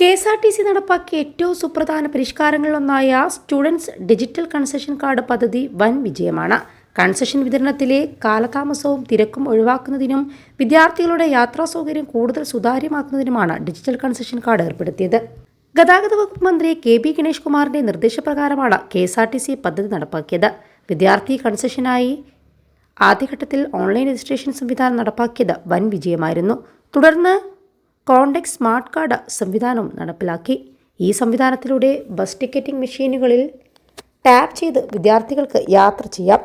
K S R T C നടപ്പാക്കിയ ഏറ്റവും സുപ്രധാന പരിഷ്കാരങ്ങളിലൊന്നായ സ്റ്റുഡൻസ് ഡിജിറ്റൽ കൺസെഷൻ കാർഡ് പദ്ധതി വൻ വിജയമാണ്. കൺസെഷൻ വിതരണത്തിലെ കാലതാമസവും തിരക്കും ഒഴിവാക്കുന്നതിനും വിദ്യാർത്ഥികളുടെ യാത്രാ സൗകര്യം കൂടുതൽ സുതാര്യമാക്കുന്നതിനുമാണ് ഡിജിറ്റൽ കൺസെഷൻ കാർഡ് ഏർപ്പെടുത്തിയത്. ഗതാഗത വകുപ്പ് മന്ത്രി കെ ബി ഗണേഷ് കുമാറിന്റെ നിർദ്ദേശപ്രകാരമാണ് K S R T C പദ്ധതി നടപ്പാക്കിയത്. വിദ്യാർത്ഥി കൺസെഷനായി ആദ്യഘട്ടത്തിൽ ഓൺലൈൻ രജിസ്ട്രേഷൻ സംവിധാനം നടപ്പാക്കിയത് വൻ വിജയമായിരുന്നു. തുടർന്ന് കോണ്ടെക്സ് സ്മാർട്ട് കാർഡ് സംവിധാനം നടപ്പിലാക്കി. ഈ സംവിധാനത്തിലൂടെ ബസ് ടിക്കറ്റിംഗ് മെഷീനുകളിൽ ടാപ്പ് ചെയ്ത് വിദ്യാർത്ഥികൾക്ക് യാത്ര ചെയ്യാം.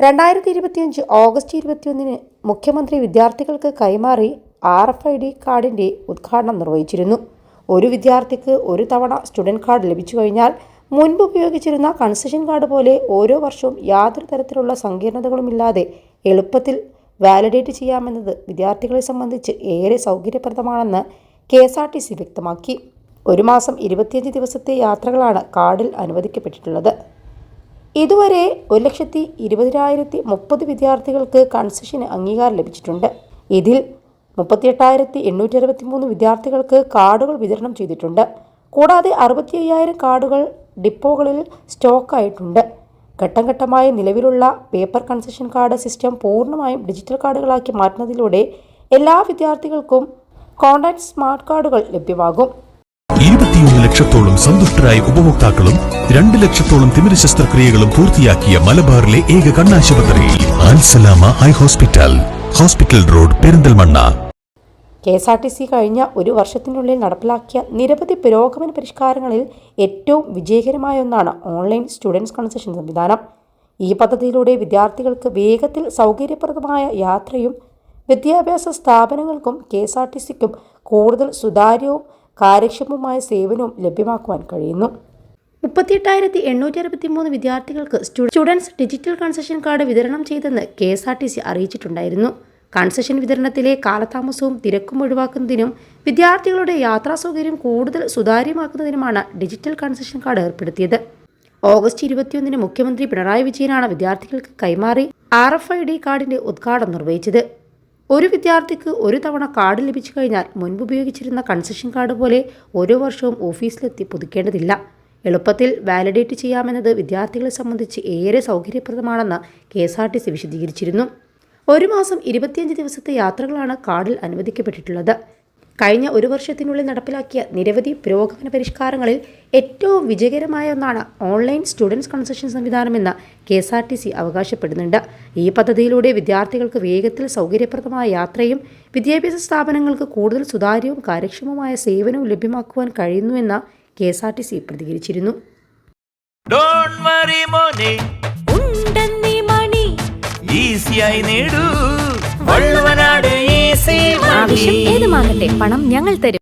രണ്ടായിരത്തി ഇരുപത്തിയഞ്ച് ഓഗസ്റ്റ് ഇരുപത്തിയൊന്നിന് മുഖ്യമന്ത്രി വിദ്യാർത്ഥികൾക്ക് കൈമാറി ആർ എഫ് ഐ ഡി കാർഡിന്റെ ഉദ്ഘാടനം നിർവഹിച്ചിരുന്നു. ഒരു വിദ്യാർത്ഥിക്ക് ഒരു തവണ സ്റ്റുഡന്റ് കാർഡ് ലഭിച്ചു കഴിഞ്ഞാൽ മുൻപ് ഉപയോഗിച്ചിരുന്ന കൺസെഷൻ കാർഡ് പോലെ ഓരോ വർഷവും യാതൊരു തരത്തിലുള്ള സങ്കീർണതകളുമില്ലാതെ എളുപ്പത്തിൽ വാലിഡേറ്റ് ചെയ്യാമെന്നത് വിദ്യാർത്ഥികളെ സംബന്ധിച്ച് ഏറെ സൗകര്യപ്രദമാണെന്ന് K S R T C വ്യക്തമാക്കി. ഒരു മാസം ഇരുപത്തിയഞ്ച് ദിവസത്തെ യാത്രകളാണ് കാർഡിൽ അനുവദിക്കപ്പെട്ടിട്ടുള്ളത്. ഇതുവരെ ഒരു ലക്ഷത്തി ഇരുപതിനായിരത്തി മുപ്പത് വിദ്യാർത്ഥികൾക്ക് കൺസെഷന് അംഗീകാരം ലഭിച്ചിട്ടുണ്ട്. ഇതിൽ മുപ്പത്തിയെട്ടായിരത്തി എണ്ണൂറ്റി അറുപത്തി മൂന്ന് വിദ്യാർത്ഥികൾക്ക് കാർഡുകൾ വിതരണം ചെയ്തിട്ടുണ്ട്. കൂടാതെ അറുപത്തി അയ്യായിരം കാർഡുകൾ ഡിപ്പോകളിൽ സ്റ്റോക്കായിട്ടുണ്ട്. ഘട്ടം ഘട്ടമായി നിലവിലുള്ള പേപ്പർ കൺസെഷൻ കാർഡ് സിസ്റ്റം പൂർണമായും ഡിജിറ്റൽ കാർഡുകളാക്കി മാറ്റുന്നതിലൂടെ എല്ലാ വിദ്യാർത്ഥികൾക്കും കോൺടാക്ട് സ്മാർട്ട് കാർഡുകൾ ലഭ്യമാകും. ഇരുപത്തിയൊന്ന് ലക്ഷത്തോളം സന്തുഷ്ടരായ ഉപഭോക്താക്കളും രണ്ട് ലക്ഷത്തോളം തിമിര ശസ്ത്രക്രിയകളും പൂർത്തിയാക്കിയ മലബാറിലെ ഏക കണ്ണാശുപത്രി hospital. Hospital road Perinthalmanna. K S R T C കഴിഞ്ഞ ഒരു വർഷത്തിനുള്ളിൽ നടപ്പിലാക്കിയ നിരവധി പുരോഗമന പരിഷ്കാരങ്ങളിൽ ഏറ്റവും വിജയകരമായ ഒന്നാണ് ഓൺലൈൻ സ്റ്റുഡൻസ് കൺസെഷൻ സംവിധാനം. ഈ പദ്ധതിയിലൂടെ വിദ്യാർത്ഥികൾക്ക് വേഗത്തിൽ സൗകര്യപ്രദമായ യാത്രയും വിദ്യാഭ്യാസ സ്ഥാപനങ്ങൾക്കും കെ എസ് ആർ ടി സിക്കും കൂടുതൽ സുതാര്യവും കാര്യക്ഷമവുമായ സേവനവും ലഭ്യമാക്കുവാൻ കഴിയുന്നു. മുപ്പത്തിയെട്ടായിരത്തി എണ്ണൂറ്റി അറുപത്തി മൂന്ന് വിദ്യാർത്ഥികൾക്ക് സ്റ്റുഡൻസ് ഡിജിറ്റൽ കൺസെഷൻ കാർഡ് വിതരണം ചെയ്തെന്ന് K S R T C അറിയിച്ചിട്ടുണ്ടായിരുന്നു. Concession വിതരണത്തിലെ കാലതാമസവും തിരക്കും ഒഴിവാക്കുന്നതിനും വിദ്യാർത്ഥികളുടെ യാത്രാ സൗകര്യം കൂടുതൽ സുതാര്യമാക്കുന്നതിനുമാണ് ഡിജിറ്റൽ കൺസെഷൻ കാർഡ് ഏർപ്പെടുത്തിയത്. ഓഗസ്റ്റ് ഇരുപത്തിയൊന്നിന് മുഖ്യമന്ത്രി പിണറായി വിജയനാണ് വിദ്യാർത്ഥികൾക്ക് കൈമാറി ആർ എഫ് ഐ ഡി കാർഡിന്റെ ഉദ്ഘാടനം നിർവഹിച്ചത്. ഒരു വിദ്യാർത്ഥിക്ക് ഒരു തവണ കാർഡ് ലഭിച്ചു കഴിഞ്ഞാൽ മുൻപ് ഉപയോഗിച്ചിരുന്ന കൺസെഷൻ കാർഡ് പോലെ ഓരോ വർഷവും ഓഫീസിലെത്തി പുതുക്കേണ്ടതില്ല. എളുപ്പത്തിൽ വാലിഡേറ്റ് ചെയ്യാമെന്നത് വിദ്യാർത്ഥികളെ സംബന്ധിച്ച് ഏറെ സൗകര്യപ്രദമാണെന്ന് K S R T C വിശദീകരിച്ചിരുന്നു. ഒരു മാസം ഇരുപത്തിയഞ്ച് ദിവസത്തെ യാത്രകളാണ് കാർഡിൽ അനുവദിക്കപ്പെട്ടിട്ടുള്ളത്. കഴിഞ്ഞ ഒരു വർഷത്തിനുള്ളിൽ നടപ്പിലാക്കിയ നിരവധി പുരോഗമന പരിഷ്കാരങ്ങളിൽ ഏറ്റവും വിജയകരമായ ഒന്നാണ് online students concession സംവിധാനമെന്ന് K S R T C അവകാശപ്പെടുന്നുണ്ട്. ഈ പദ്ധതിയിലൂടെ വിദ്യാർത്ഥികൾക്ക് വേഗത്തിൽ സൗകര്യപ്രദമായ യാത്രയും വിദ്യാഭ്യാസ സ്ഥാപനങ്ങൾക്ക് കൂടുതൽ സുതാര്യവും കാര്യക്ഷമവുമായ സേവനവും ലഭ്യമാക്കുവാൻ കഴിയുന്നുവെന്ന് K S R T C പ്രതികരിച്ചിരുന്നു. ഈസിയായി നേടൂ. വള്ളുവനാട് ഈസി ഏത് ഏതുമാകട്ടെ പണം ഞങ്ങൾ തരും.